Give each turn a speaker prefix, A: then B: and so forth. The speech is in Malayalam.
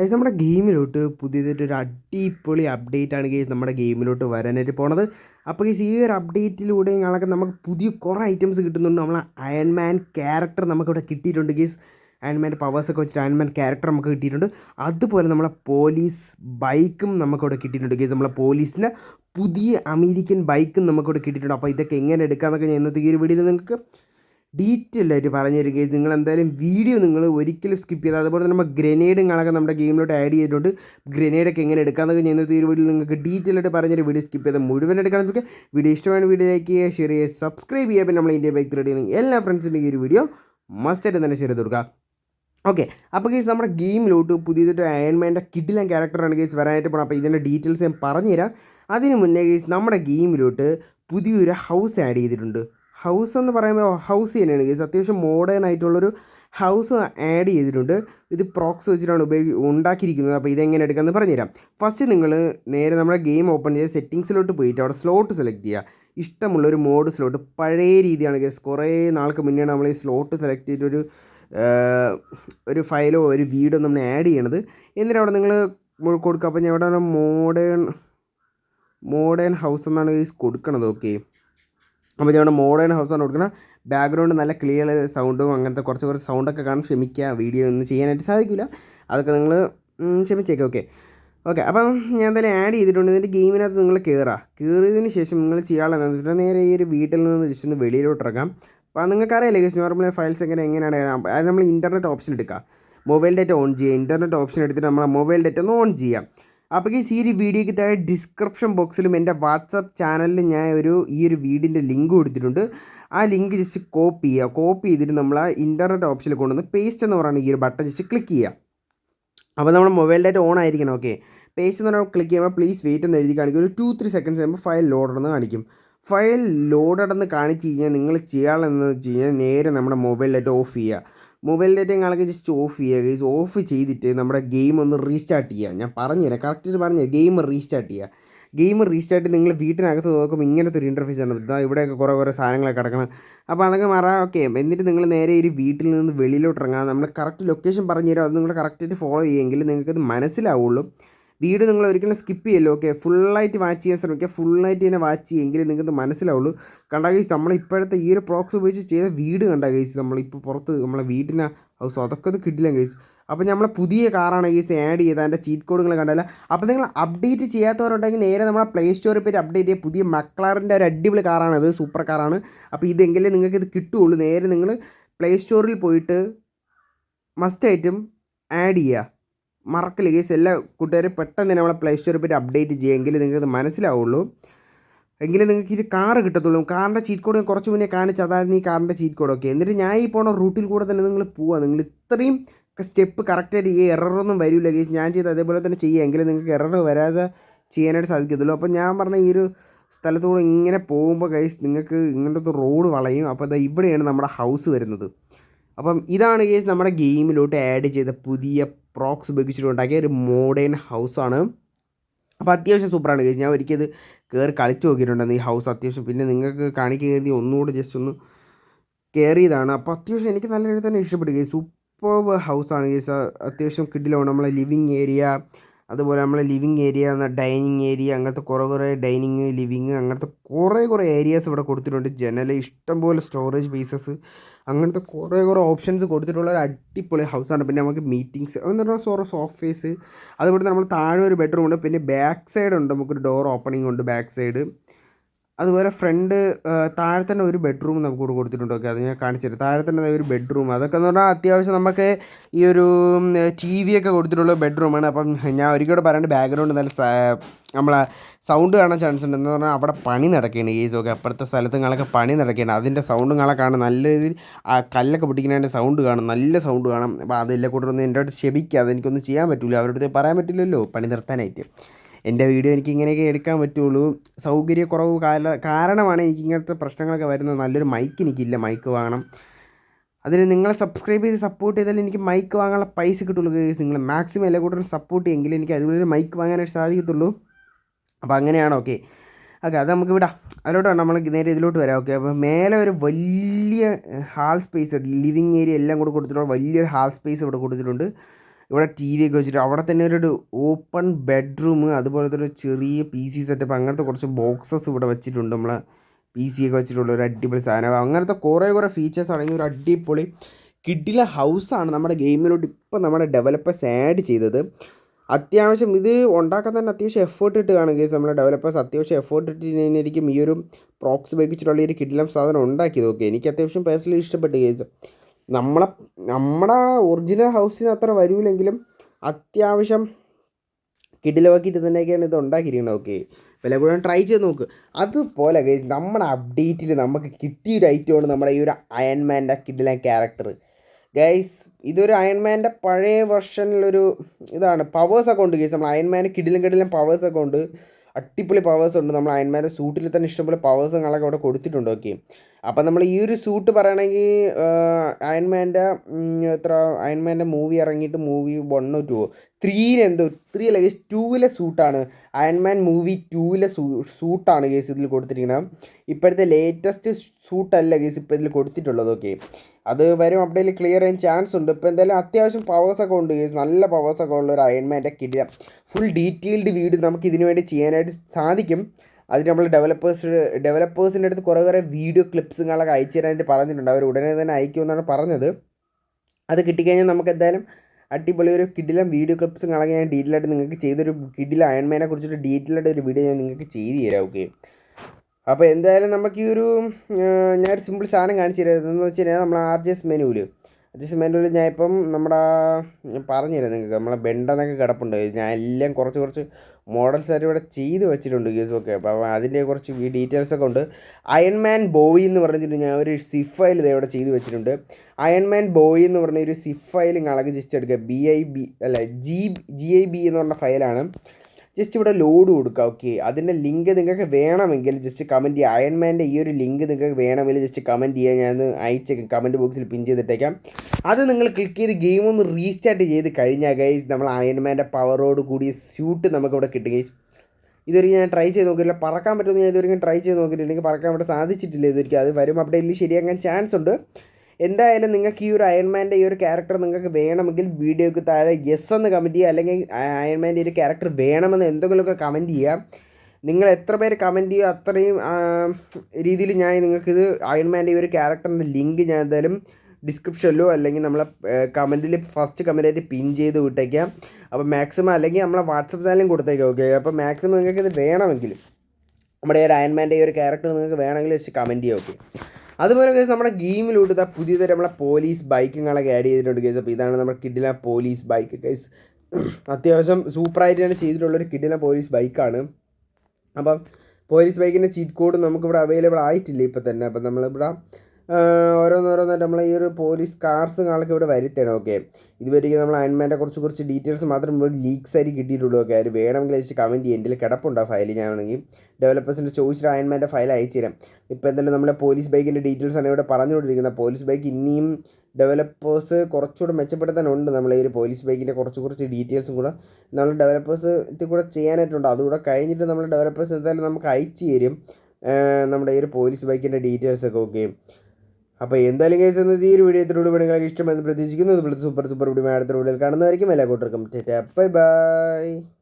A: ഗൈസ് നമ്മുടെ ഗെയിമിലോട്ട് പുതിയതായിട്ട് ഒരു അടിപൊളി അപ്ഡേറ്റ് ആണ് ഗൈസ് നമ്മുടെ ഗെയിമിലോട്ട് വരാനായിട്ട് പോണത്. അപ്പോൾ ഗൈസ് ഈ ഒരു അപ്ഡേറ്റിലൂടെ ഞങ്ങളൊക്കെ നമുക്ക് പുതിയ കുറേ ഐറ്റംസ് കിട്ടുന്നുണ്ട്. നമ്മളെ അയൺമാൻ ക്യാരക്ടർ നമുക്കിവിടെ കിട്ടിയിട്ടുണ്ട് ഗൈസ് അയൺമാന്റെ പവേഴ്സൊക്കെ വെച്ചിട്ട് അയൺമാൻ ക്യാരക്ടർ നമുക്ക് കിട്ടിയിട്ടുണ്ട്. അതുപോലെ നമ്മളെ പോലീസ് ബൈക്കും നമുക്കിവിടെ കിട്ടിയിട്ടുണ്ട് ഗൈസ് നമ്മളെ പോലീസിന്റെ പുതിയ അമേരിക്കൻ ബൈക്കും നമുക്കിവിടെ കിട്ടിയിട്ടുണ്ട്. അപ്പോൾ ഇതൊക്കെ എങ്ങനെ എടുക്കാമെന്നൊക്കെ ഞാൻ ഇന്നത്തെ ഈ ഒരു വീഡിയോയിൽ നിങ്ങൾക്ക് ഡീറ്റെയിൽ ആയിട്ട് പറഞ്ഞു തരും ഗൈസ് നിങ്ങൾ എന്തായാലും വീഡിയോ നിങ്ങൾ ഒരിക്കലും സ്കിപ്പ് ചെയ്താൽ അതുപോലെ തന്നെ നമ്മൾ ഗ്രനേഡുകളൊക്കെ നമ്മുടെ ഗെയിമിലോട്ട് ആഡ് ചെയ്തിട്ടുണ്ട്. ഗ്രനേഡൊക്കെ എങ്ങനെ എടുക്കാമെന്നൊക്കെ ഞാൻ ഈ വീഡിയോയിൽ നിങ്ങൾക്ക് ഡീറ്റെയിൽ ആയിട്ട് പറഞ്ഞൊരു വീഡിയോ സ്കിപ്പ് ചെയ്താൽ മുഴുവൻ എടുക്കാൻ വീഡിയോ ഇഷ്ടമാണ് വീഡിയോ ലൈക്ക് ചെയ്യുക ഷെയർ ചെയ്യുക സബ്സ്ക്രൈബ് ചെയ്യുക. പിന്നെ നമ്മൾ ഇന്ത്യ ബൈക്ക് റെഡി എല്ലാ ഫ്രണ്ട്സിന്റെ ഈ ഒരു വീഡിയോ മസ്റ്റായിട്ട് തന്നെ ഷെയർ ചെയ്ത് കൊടുക്കുക. ഓക്കെ അപ്പോൾ ഗേസ് നമ്മുടെ ഗെയിമിലോട്ട് പുതിയതൊരു അയൺമാന്റെ കിഡിലൻ ക്യാരക്ടറാണ് ഗേസ് വരാനായിട്ട് പോകണം അപ്പോൾ ഇതിന്റെ ഡീറ്റെയിൽസ് ഞാൻ പറഞ്ഞുതരാം. അതിന് മുന്നേ ഗേസ് നമ്മുടെ ഗെയിമിലോട്ട് പുതിയൊരു ഹൗസ് ആഡ് ചെയ്തിട്ടുണ്ട്. ഹൗസ് എന്ന് പറയുമ്പോൾ ഹൗസ് തന്നെയാണ്. ഗൈസ് അത്യാവശ്യം മോഡേൺ ആയിട്ടുള്ളൊരു ഹൗസ് ആഡ് ചെയ്തിട്ടുണ്ട്. ഇത് പ്രോക്സ് വെച്ചിട്ടാണ് ഉപയോഗി ഉണ്ടാക്കിയിരിക്കുന്നത്. അപ്പോൾ ഇതെങ്ങനെ എടുക്കാമെന്ന് പറഞ്ഞുതരാം. ഫസ്റ്റ് നിങ്ങൾ നേരെ നമ്മുടെ ഗെയിം ഓപ്പൺ ചെയ്ത് സെറ്റിങ്സിലോട്ട് പോയിട്ട് അവിടെ സ്ലോട്ട് സെലക്ട് ചെയ്യുക. ഇഷ്ടമുള്ളൊരു മോഡ് സ്ലോട്ട് പഴയ രീതിയാണ് ഗൈസ് കുറേ നാൾക്ക് മുന്നേ നമ്മൾ ഈ സ്ലോട്ട് സെലക്ട് ചെയ്തിട്ടൊരു ഒരു ഫയലോ ഒരു വീഡോ നമ്മൾ ആഡ് ചെയ്യണത്. എന്നിട്ട് അവിടെ നിങ്ങൾ കൊടുക്കുക. അപ്പോൾ ഞാൻ ഇവിടെ മോഡേൺ മോഡേൺ ഹൗസ് എന്നാണ് ഗൈസ് കൊടുക്കണത്. ഓക്കെ അപ്പോൾ ഞാൻ മോഡേൺ ഹൗസാണ് കൊടുക്കുന്നത്. ബാക്ക്ഗ്രൗണ്ട് നല്ല ക്ലിയർ സൗണ്ടും അങ്ങനത്തെ കുറച്ച് കുറച്ച് സൗണ്ടൊക്കെ കാണാൻ ക്ഷമിക്കുക. വീഡിയോ ഒന്നും ചെയ്യാനായിട്ട് സാധിക്കില്ല. അതൊക്കെ നിങ്ങൾ ക്ഷമിച്ചേക്കാം. ഓക്കെ ഓക്കെ അപ്പം ഞാൻ തന്നെ ആഡ് ചെയ്തിട്ടുണ്ട്. ഇതിന്റെ ഗെയിമിനകത്ത് നിങ്ങൾ കയറുക കയറിയതിന് ശേഷം നിങ്ങൾ ചെയ്യാനുള്ളതെന്ന് വെച്ചിട്ടുണ്ടെങ്കിൽ നേരെ ഈ ഒരു വീട്ടിൽ നിന്ന് ജസ്റ്റ് ഒന്ന് വെളിയിലോട്ട് ഇറങ്ങാം. അപ്പോൾ നിങ്ങൾക്കറിയാലേ ഗസ് നോർമലി ഫയൽസ് എങ്ങനെ എങ്ങനെയാണ്? അത് നമ്മൾ ഇന്റർനെറ്റ് ഓപ്ഷൻ എടുക്കുക മൊബൈൽ ഡേറ്റ ഓൺ ചെയ്യുക ഇന്റർനെറ്റ് ഓപ്ഷൻ എടുത്തിട്ട് നമ്മൾ മൊബൈൽ ഡേറ്റ ഒന്ന് ഓൺ ചെയ്യാം. അപ്പോൾ ഈ ഈ ഒരു വീഡിയോയ്ക്ക് താഴെ ഡിസ്ക്രിപ്ഷൻ ബോക്സിലും എന്റെ വാട്സപ്പ് ചാനലിൽ ഞാൻ ഒരു ഈ ഒരു വീടിന്റെ ലിങ്ക് കൊടുത്തിട്ടുണ്ട്. ആ ലിങ്ക് ജസ്റ്റ് കോപ്പി ചെയ്യുക. കോപ്പി ചെയ്തിട്ട് നമ്മൾ ആ ഇന്റർനെറ്റ് ഓപ്ഷനിൽ കൊണ്ടുവന്ന് പേസ്റ്റ് എന്ന് പറയുന്ന ഈ ഒരു ബട്ടൺ ജസ്റ്റ് ക്ലിക്ക് ചെയ്യുക. അപ്പോൾ നമ്മൾ മൊബൈൽ ഡേറ്റ് ഓൺ ആയിരിക്കണം ഓക്കെ പേസ്റ്റ് എന്ന് പറഞ്ഞാൽ ക്ലിക്ക് ചെയ്യുമ്പോൾ പ്ലീസ് വെയിറ്റ് എന്ന് എഴുതി കാണിക്കും ഒരു ടു ത്രീ സെക്കൻഡ്സ് കഴിയുമ്പോൾ ഫയൽ ലോഡെന്ന് കാണിക്കും. ഫയൽ ലോഡടെന്ന് കാണിച്ച് കഴിഞ്ഞാൽ നിങ്ങൾ ചെയ്യാനുള്ളതെന്ന് വെച്ച് കഴിഞ്ഞാൽ നേരെ നമ്മുടെ മൊബൈൽ ഡേറ്റ് ഓഫ് ചെയ്യുക. മൊബൈൽ ഡേറ്റ ഞങ്ങൾക്ക് ജസ്റ്റ് ഓഫ് ചെയ്യുക ഗൈസ് ഓഫ് ചെയ്തിട്ട് നമ്മുടെ ഗെയിം ഒന്ന് റീസ്റ്റാർട്ട് ചെയ്യുക ഞാൻ പറഞ്ഞു പറഞ്ഞുതരാം. കറക്റ്റ് പറഞ്ഞു ഗെയിം റീസ്റ്റാർട്ട് ചെയ്യുക ഗെയിം റീസ്റ്റാർട്ട് നിങ്ങൾ വീട്ടിനകത്ത് നോക്കുമ്പോൾ ഇങ്ങനത്തെ ഒരു ഇന്റർഫേസ് ആണ്. ഇതാ ഇവിടെയൊക്കെ കുറേ കുറേ സാധനങ്ങളൊക്കെ കിടക്കണം അപ്പോൾ അതൊക്കെ മാറാം. ഓക്കെ എന്നിട്ട് നിങ്ങൾ നേരെ ഒരു വീട്ടിൽ നിന്ന് വെളിയിലോട്ട് ഇറങ്ങാം. നമ്മൾ കറക്റ്റ് ലൊക്കേഷൻ പറഞ്ഞു തരാം അത് നിങ്ങൾ കറക്റ്റായിട്ട് ഫോളോ ചെയ്യുമെങ്കിൽ നിങ്ങൾക്കത് മനസ്സിലാവുള്ളൂ. വീഡിയോ നിങ്ങൾ ഒരിക്കലും സ്കിപ്പ് ചെയ്യല്ലോ ഓക്കെ ഫുള്ളായിട്ട് വാച്ച് ചെയ്യാൻ ശ്രമിക്കുക. ഫുള്ളായിട്ട് തന്നെ വാച്ച് ചെയ്യുമെങ്കിൽ നിങ്ങൾക്ക് മനസ്സിലാവുള്ളൂ. കണ്ട കഴിച്ച് നമ്മൾ ഇപ്പോഴത്തെ ഈ ഒരു പ്രോക്സ് ഉപയോഗിച്ച് ചെയ്ത വീട് കണ്ട കേസ് നമ്മളിപ്പോൾ പുറത്ത് നമ്മളെ വീട്ടിന് ഹൗസ് അതൊക്കെ അത് കിട്ടില്ല കേസ് അപ്പോൾ നമ്മളെ പുതിയ കാറാണ് കേസ് ആഡ് ചെയ്ത് അതിന്റെ ചീറ്റ് കോഡുകൾ കണ്ടല്ല അപ്പോൾ നിങ്ങൾ അപ്ഡേറ്റ് ചെയ്യാത്തവരുണ്ടെങ്കിൽ നേരെ നമ്മളെ പ്ലേ സ്റ്റോറിൽ പോയി അപ്ഡേറ്റ് ചെയ്യുക. പുതിയ മക്ലാറിന്റെ ഒരു അടിപൊളി കാറാണ് അത്. സൂപ്പർ കാറാണ് അപ്പോൾ ഇതെങ്കിലും നിങ്ങൾക്ക് ഇത് കിട്ടുകയുള്ളൂ. നേരെ നിങ്ങൾ പ്ലേ സ്റ്റോറിൽ പോയിട്ട് മസ്റ്റ് മസ്റ്റായിട്ടും ആഡ് ചെയ്യുക. മറക്കില്ല. കേസ് എല്ലാ കൂട്ടുകാരും പെട്ടെന്ന് തന്നെ നമ്മളെ പ്ലേ സ്റ്റോറിൽ പോയിട്ട് അപ്ഡേറ്റ് ചെയ്യുമെങ്കിൽ നിങ്ങൾക്ക് മനസ്സിലാവുള്ളൂ. എങ്കിലും നിങ്ങൾക്ക് ഈ കാർ കിട്ടത്തുള്ളൂ. കാറിന്റെ ചീറ്റ് കോഡ് ഞാൻ കുറച്ച് മുന്നേ കാണിച്ച് അതായിരുന്നു ഈ കാറിന്റെ ചീറ്റ് കോഡൊക്കെ എന്നിട്ട് ഞാൻ ഈ പോണ റൂട്ടിൽ കൂടെ തന്നെ നിങ്ങൾ പോവുക നിങ്ങൾ ഇത്രയും സ്റ്റെപ്പ് കറക്റ്റായിട്ട് ഈ എററൊന്നും വരില്ല കേസ് ഞാൻ ചെയ്ത് അതേപോലെ തന്നെ ചെയ്യുക എങ്കിലും നിങ്ങൾക്ക് എറർ വരാതെ ചെയ്യാനായിട്ട് സാധിക്കത്തുള്ളൂ. അപ്പോൾ ഞാൻ പറഞ്ഞ ഈ ഒരു സ്ഥലത്തൂടെ ഇങ്ങനെ പോകുമ്പോൾ ഗൈസ് നിങ്ങൾക്ക് ഇങ്ങനത്തെ റോഡ് വളയും. അപ്പോൾ അത് ഇവിടെയാണ് നമ്മുടെ ഹൗസ് വരുന്നത്. അപ്പം ഇതാണ് കേസ് നമ്മുടെ ഗെയിമിലോട്ട് ആഡ് ചെയ്ത പുതിയ പ്രോക്സ് ഉപയോഗിച്ചിട്ട് ഉണ്ടാക്കിയ ഒരു മോഡേൺ ഹൗസാണ് അപ്പോൾ അത്യാവശ്യം സൂപ്പറാണ് കേസ് ഞാൻ ഒരിക്കൽ ഇത് കയറി കളിച്ച് നോക്കിയിട്ടുണ്ടായിരുന്നു ഈ ഹൗസ് അത്യാവശ്യം. പിന്നെ നിങ്ങൾക്ക് കാണിക്കാൻ കരുതി ഒന്നുകൂടെ ജസ്റ്റ് ഒന്ന് കയറിയതാണ് അപ്പോൾ അത്യാവശ്യം എനിക്ക് നല്ല രീതിയിൽ തന്നെ ഇഷ്ടപ്പെട്ടു കേസ് സൂപ്പർ ഹൗസാണ് കേസ് അത്യാവശ്യം കിഡിലാണ് നമ്മളെ ലിവിങ് ഏരിയ അതുപോലെ നമ്മളെ ലിവിങ് ഏരിയ ഡൈനിങ് ഏരിയ അങ്ങനത്തെ കുറേ കുറേ ഡൈനിങ് ലിവിങ് അങ്ങനത്തെ കുറേ കുറേ ഏരിയാസ് ഇവിടെ കൊടുത്തിട്ടുണ്ട്. ജനൽ ഇഷ്ടംപോലെ സ്റ്റോറേജ് പീസസ് അങ്ങനത്തെ കുറേ കുറേ ഓപ്ഷൻസ് കൊടുത്തിട്ടുള്ള ഒരു അടിപൊളി ഹൗസാണ് പിന്നെ നമുക്ക് മീറ്റിങ്സ് എന്ന് പറഞ്ഞാൽ സോറോ സോഫേസ് അതുപോലെ നമ്മൾ താഴെ ഒരു ബെഡ്റൂം ഉണ്ട്. പിന്നെ ബാക്ക് സൈഡ് ഉണ്ട്. നമുക്കൊരു ഡോർ ഓപ്പണിംഗ് ഉണ്ട് ബാക്ക് സൈഡ് അതുപോലെ ഫ്രണ്ട് താഴെ തന്നെ ഒരു ബെഡ്റൂം നമുക്ക് കൂടെ കൊടുത്തിട്ടുണ്ട്. ഓക്കെ അത് ഞാൻ കാണിച്ചിട്ട് താഴെ തന്നെ ഒരു ബെഡ്റൂം. അതൊക്കെ എന്ന് പറഞ്ഞാൽ അത്യാവശ്യം നമുക്ക് ഈ ഒരു ടി വി ഒക്കെ കൊടുത്തിട്ടുള്ള ബെഡ്റൂമാണ്. അപ്പം ഞാൻ ഒരിക്കലും പറയാണ്ട് ബാക്ക്ഗ്രൗണ്ട് നല്ല നമ്മളെ സൗണ്ട് കാണാൻ ചാൻസ് ഉണ്ട്. എന്ന് പറഞ്ഞാൽ അവിടെ പണി നടക്കുകയാണ് ഈ ഒക്കെ അപ്പുറത്തെ സ്ഥലത്തുങ്ങളൊക്കെ പണി നടക്കുകയാണ്. അതിന്റെ സൗണ്ടുകളെ കാണാൻ നല്ല രീതിയിൽ ആ കല്ലൊക്കെ പൊട്ടിക്കുന്നതിന്റെ സൗണ്ട് കാണും. നല്ല സൗണ്ട് കാണും. അപ്പോൾ അതെല്ലാം കൂടെ ഒന്ന് എന്റെ അടുത്ത് ക്ഷമിക്കുക അതെനിക്കൊന്നും ചെയ്യാൻ പറ്റില്ല അവരുടെ അടുത്ത് പറയാൻ പറ്റില്ലല്ലോ. പണി നിർത്താനായിട്ട്. എന്റെ വീഡിയോ എനിക്ക് ഇങ്ങനെയൊക്കെ എടുക്കാൻ പറ്റുള്ളൂ. സൗകര്യക്കുറവ് കാല കാരണമാണ് എനിക്ക് ഇങ്ങനത്തെ പ്രശ്നങ്ങളൊക്കെ വരുന്നത്. നല്ലൊരു മൈക്ക് എനിക്കില്ല. മൈക്ക് വാങ്ങണം. അതിന് നിങ്ങളെ സബ്സ്ക്രൈബ് ചെയ്ത് സപ്പോർട്ട് ചെയ്താൽ എനിക്ക് മൈക്ക് വാങ്ങാനുള്ള പൈസ കിട്ടുള്ളൂ നിങ്ങൾ മാക്സിമം എല്ലാ കൂട്ടരും സപ്പോർട്ട് ചെയ്യുമെങ്കിൽ എനിക്ക് അടിപൊളി മൈക്ക് വാങ്ങാനായിട്ട് സാധിക്കത്തുള്ളൂ. അപ്പോൾ അങ്ങനെയാണ് ഓക്കെ ഓക്കെ അത് നമുക്ക് വിടാം. അതിലോട്ടാണ് നമ്മൾ നേരെ ഇതിലോട്ട് വരാം ഓക്കെ അപ്പോൾ മേലെ ഒരു വലിയ ഹാൾ സ്പേസ് ലിവിങ് ഏരിയ എല്ലാം കൂടെ കൊടുത്തിട്ടുള്ള വലിയൊരു ഹാൾ സ്പേസ് ഇവിടെ കൊടുത്തിട്ടുണ്ട്. ഇവിടെ ടി വി ഒക്കെ വെച്ചിട്ട് അവിടെ തന്നെ ഒരു ഓപ്പൺ ബെഡ്റൂം അതുപോലത്തെ ഒരു ചെറിയ പി സി സെറ്റപ്പ് അങ്ങനത്തെ കുറച്ച് ബോക്സസ് ഇവിടെ വെച്ചിട്ടുണ്ട് നമ്മളെ പി സി ഒക്കെ വെച്ചിട്ടുള്ള ഒരു അടിപൊളി സാധനം. അങ്ങനത്തെ കുറേ കുറേ ഫീച്ചേഴ്സ് ആണെങ്കിൽ ഒരു അടിപൊളി കിഡിലെ ഹൗസാണ് നമ്മുടെ ഗെയിമിലോട്ട് ഇപ്പം നമ്മുടെ ഡെവലപ്പേഴ്സ് ആഡ് ചെയ്തത്. അത്യാവശ്യം ഇത് ഉണ്ടാക്കാൻ തന്നെ അത്യാവശ്യം എഫേർട്ട് ഇട്ട് കാണും കേസ് നമ്മുടെ ഡെവലപ്പേഴ്സ് അത്യാവശ്യം എഫേർട്ട് ഇട്ട് കഴിഞ്ഞായിരിക്കും ഈ ഒരു പ്രോക്സ് ഉപയോഗിച്ചിട്ടുള്ള ഒരു കിഡിലം സാധനം ഉണ്ടാക്കിയത് ഓക്കെ എനിക്ക് അത്യാവശ്യം പേഴ്സണലി ഇഷ്ടപ്പെട്ടു കേസ് നമ്മളെ നമ്മുടെ ഒറിജിനൽ ഹൗസിന് അത്ര വരൂലെങ്കിലും അത്യാവശ്യം കിഡിലമാക്കിയിട്ട് തന്നെയൊക്കെയാണ് ഇത് ഉണ്ടാക്കിയിരിക്കുന്നത് ഓക്കെ വില കൂടാൻ ട്രൈ ചെയ്ത് നോക്ക്. അതുപോലെ ഗൈസ് നമ്മുടെ അപ്ഡേറ്റിൽ നമുക്ക് കിട്ടിയൊരു ഐറ്റമാണ് നമ്മുടെ ഈ ഒരു അയൺമാന്റെ കിഡിലൻ ക്യാരക്ടർ ഗൈസ് ഇതൊരു അയൺമാന്റെ പഴയ വെർഷനിലൊരു ഇതാണ്. പവേഴ്സ് ഉണ്ട് ഗൈസ് നമ്മൾ അയൺമാന് കിഡിലും കിഡിലും പവേഴ്സ് ഉണ്ട്. അടിപൊളി പവേഴ്സ് ഉണ്ട്. നമ്മൾ അയൺമാന്റെ സൂട്ടിൽ തന്നെ ഇഷ്ടംപോലെ പവേഴ്സുകളൊക്കെ അവിടെ കൊടുത്തിട്ടുണ്ട് ഓക്കെ അപ്പം നമ്മൾ ഈ ഒരു സൂട്ട് പറയണമെങ്കിൽ അയൺമാന്റെ എത്ര അയൺമാന്റെ മൂവി ഇറങ്ങിയിട്ട് മൂവി വണ്ണോ ടു ത്രീയിൽ എന്തോ ത്രീ അല്ല ഗേസ് ടൂവിലെ സൂട്ടാണ് അയൺമാൻ മൂവി ടൂവിലെ സൂ സൂട്ടാണ് കേസ് ഇതിൽ കൊടുത്തിരിക്കുന്നത് ഇപ്പോഴത്തെ ലേറ്റസ്റ്റ് സൂട്ടല്ല കേസ് ഇപ്പോൾ ഇതിൽ കൊടുത്തിട്ടുള്ളത് ഓക്കെ അത് വരും അപ്ഡേറ്റിൽ ക്ലിയർ ചെയ്യാൻ ചാൻസ് ഉണ്ട്. ഇപ്പോൾ എന്തായാലും അത്യാവശ്യം പവേഴ്സൊക്കെ ഉണ്ട് കേസ് നല്ല പവേഴ്സൊക്കെ ഉള്ള ഒരു അയൺമാന്റെ കിടിലം. ഫുൾ ഡീറ്റെയിൽഡ് വീഡിയോ നമുക്ക് ഇതിനു വേണ്ടി ചെയ്യാനായിട്ട് സാധിക്കും. അതിന് നമ്മൾ ഡെവലപ്പേഴ്സ് ഡെവലപ്പേഴ്സിന്റെ അടുത്ത് കുറേ കുറേ വീഡിയോ ക്ലിപ്സ് നിങ്ങളൊക്കെ അയച്ചു തരാനായിട്ട് പറഞ്ഞിട്ടുണ്ട്. അവർ ഉടനെ തന്നെ അയക്കുമെന്നാണ് പറഞ്ഞത്. അത് കിട്ടിക്കഴിഞ്ഞാൽ നമുക്ക് എന്തായാലും അടിപൊളി ഒരു കിഡിലും വീഡിയോ ക്ലിപ്സും കളഞ്ഞ് ഞാൻ ഡീറ്റെയിൽ ആയിട്ട് നിങ്ങൾക്ക് ചെയ്തൊരു കിഡിൽ അയൺമാനെ കുറിച്ചൊരു ഡീറ്റെയിൽ ആയിട്ട് ഒരു വീഡിയോ ഞാൻ നിങ്ങൾക്ക് ചെയ്തു തരാം ഓക്കെ അപ്പോൾ എന്തായാലും നമുക്ക് ഈ ഒരു ഞാനൊരു സിമ്പിൾ സാധനം കാണിച്ചു തരാം. എന്ന് വെച്ച് കഴിഞ്ഞാൽ നമ്മൾ ആർ ജി എസ് മെനുവിൽ ആർ ജി എസ് മെനുവിൽ ഞാൻ ഇപ്പം നമ്മുടെ പറഞ്ഞു തരാം നിങ്ങൾക്ക്. നമ്മളെ ബെണ്ടെന്നൊക്കെ കിടപ്പുണ്ട്. ഞാൻ എല്ലാം കുറച്ച് കുറച്ച് മോഡൽസ് ആയിട്ട് ഇവിടെ ചെയ്ത് വെച്ചിട്ടുണ്ട് ഗീസൊക്കെ അപ്പോൾ അതിന്റെ കുറച്ച് ഡീറ്റെയിൽസ് ഒക്കെ ഉണ്ട്. അയൺമാൻ ബോയ് എന്ന് പറഞ്ഞിട്ട് ഞാൻ ഒരു സിഫ് ഫയൽ ഇതേ ഇവിടെ ചെയ്ത് വെച്ചിട്ടുണ്ട്. അയൺമാൻ ബോയ് എന്ന് പറഞ്ഞ ഒരു സിഫ് ഫയൽ ഇളകി ജസ്റ്റ് എടുക്കുക. ബി ഐ ബി അല്ല ജി ജി ഐ ബി എന്ന് പറഞ്ഞ ഫയലാണ് ജസ്റ്റ് ഇവിടെ ലോഡ് കൊടുക്കുക ഓക്കെ അതിന്റെ ലിങ്ക് നിങ്ങൾക്ക് വേണമെങ്കിൽ ജസ്റ്റ് കമന്റ് ചെയ്യുക അയൺമാന്റെ ഈ ഒരു ലിങ്ക് നിങ്ങൾക്ക് വേണമെങ്കിൽ ജസ്റ്റ് കമന്റ് ചെയ്യുക ഞാൻ അയച്ചേക്കാം കമന്റ് ബോക്സിൽ പിൻ ചെയ്തിട്ടേക്കാം. അത് നിങ്ങൾ ക്ലിക്ക് ചെയ്ത് ഗെയിം ഒന്ന് റീസ്റ്റാർട്ട് ചെയ്ത് കഴിഞ്ഞാൽ ഗൈസ് നമ്മൾ അയൺമാന്റെ പവറോട് കൂടിയ സ്യൂട്ട് നമുക്കിവിടെ കിട്ടും ഗൈസ് ഇതുവരെ ഞാൻ ട്രൈ ചെയ്ത് നോക്കിയില്ല പറക്കാൻ പറ്റുമെന്ന് ഞാൻ ഇതുവരെ ട്രൈ ചെയ്ത് നോക്കിയിട്ടുണ്ടെങ്കിൽ പറക്കാൻ വേണ്ടി സാധിച്ചിട്ടില്ല ഇതുവരെ അത് വരും അപ്ഡേറ്റിൽ ശരിയാക്കാൻ ചാൻസ് ഉണ്ട്. എന്തായാലും നിങ്ങൾക്ക് ഈ ഒരു അയൺമാന്റെ ഈ ഒരു ക്യാരക്ടർ നിങ്ങൾക്ക് വേണമെങ്കിൽ വീഡിയോക്ക് താഴെ യെസ് എന്ന് കമന്റ് ചെയ്യുക അല്ലെങ്കിൽ അയൺമാന്റെ ഒരു ക്യാരക്ടർ വേണമെന്ന് എന്തെങ്കിലുമൊക്കെ കമന്റ് ചെയ്യുക. നിങ്ങൾ എത്ര പേര് കമന്റ് ചെയ്യുക അത്രയും രീതിയിൽ ഞാൻ നിങ്ങൾക്കിത് അയൺമാന്റെ ഈ ഒരു ക്യാരക്ടറിന്റെ ലിങ്ക് ഞാൻ എന്തായാലും ഡിസ്ക്രിപ്ഷനിലോ അല്ലെങ്കിൽ നമ്മളെ കമന്റിൽ ഫസ്റ്റ് കമന്റായിട്ട് പിൻ ചെയ്ത് വിട്ടേക്കാം അപ്പോൾ മാക്സിമം അല്ലെങ്കിൽ നമ്മളെ വാട്സപ്പ് ചാനലും കൊടുത്തേക്കാം ഓക്കെ അപ്പോൾ മാക്സിമം നിങ്ങൾക്ക് ഇത് വേണമെങ്കിൽ നമ്മുടെ ഒരു അയൺമാന്റെ ഈ ഒരു ക്യാരക്ടർ നിങ്ങൾക്ക് വേണമെങ്കിൽ വെച്ച് കമന്റ് ചെയ്യാം ഓക്കെ അതുപോലെ കേസ് നമ്മുടെ ഗെയിമിലോട്ട് ഇതാ പുതിയ തരം നമ്മളെ പോലീസ് ബൈക്കുകളൊക്കെ ആഡ് ചെയ്തിട്ടുണ്ട് കേസ് അപ്പോൾ ഇതാണ് നമ്മുടെ കിഡില പോലീസ് ബൈക്ക് കേസ് അത്യാവശ്യം സൂപ്പറായിട്ട് തന്നെ ചെയ്തിട്ടുള്ളൊരു കിഡില പോലീസ് ബൈക്കാണ് അപ്പം പോലീസ് ബൈക്കിന്റെ ചീറ്റ് കോഡ് നമുക്കിവിടെ അവൈലബിൾ ആയിട്ടില്ല ഇപ്പം തന്നെ? അപ്പം നമ്മളിവിടെ ഓരോന്നോരോന്നായിട്ട് നമ്മൾ ഈ ഒരു പോലീസ് കാർസ് കാണൊക്കെ ഇവിടെ വരുത്തണം ഓക്കെ ഇതുവരെയ്ക്ക് നമ്മൾ അയൺമാന്റെ കുറച്ച് കുറച്ച് ഡീറ്റെയിൽസ് മാത്രം ഇവിടെ ലീക്സ് ആയിട്ട് കിട്ടിയിട്ടുള്ളൂ ഓക്കെ അത് വേണമെങ്കിൽ അയച്ച് കമന്റ് ചെയ്യും. എന്റെ കിടപ്പുണ്ടോ ഫയൽ ഞാനാണെങ്കിൽ ഡെവലപ്പേഴ്സിന്റെ ചോദിച്ചിട്ട് അയൺമാന്റെ ഫയൽ അയച്ചു തരാം. ഇപ്പോൾ എന്തായാലും നമ്മുടെ പോലീസ് ബൈക്കിന്റെ ഡീറ്റെയിൽസ് ആണ് ഇവിടെ പറഞ്ഞുകൊണ്ടിരിക്കുന്നത്. പോലീസ് ബൈക്ക് ഇനിയും ഡെവലപ്പേഴ്സ് കുറച്ചുകൂടെ മെച്ചപ്പെടുത്താനുണ്ട് നമ്മൾ ഈ ഒരു പോലീസ് ബൈക്കിന്റെ കുറച്ച് കുറച്ച് ഡീറ്റെയിൽസും കൂടെ. നമ്മൾ ഡെവലപ്പേഴ്സ് ഇത് കൂടെ ചെയ്യാനായിട്ടുണ്ട്. അതുകൂടെ കഴിഞ്ഞിട്ട് നമ്മൾ ഡെവലപ്പേഴ്സ് എന്തായാലും നമുക്ക് അയച്ചു തരും നമ്മുടെ ഈ ഒരു പോലീസ് ബൈക്കിന്റെ ഡീറ്റെയിൽസൊക്കെ ഓക്കെ അപ്പോൾ എന്തായാലും കേസ് എന്നത് ഈ വീഡിയോ ഇത്രയോട് വേണമെങ്കിൽ ഇഷ്ടമെന്ന് പ്രതീക്ഷിക്കുന്നു. സൂപ്പർ സൂപ്പർ വീഡിയോ വീഡിയോയിൽ കാണുന്നതായിരിക്കും. എല്ലാ കൂട്ടർക്കും ബൈ ബൈ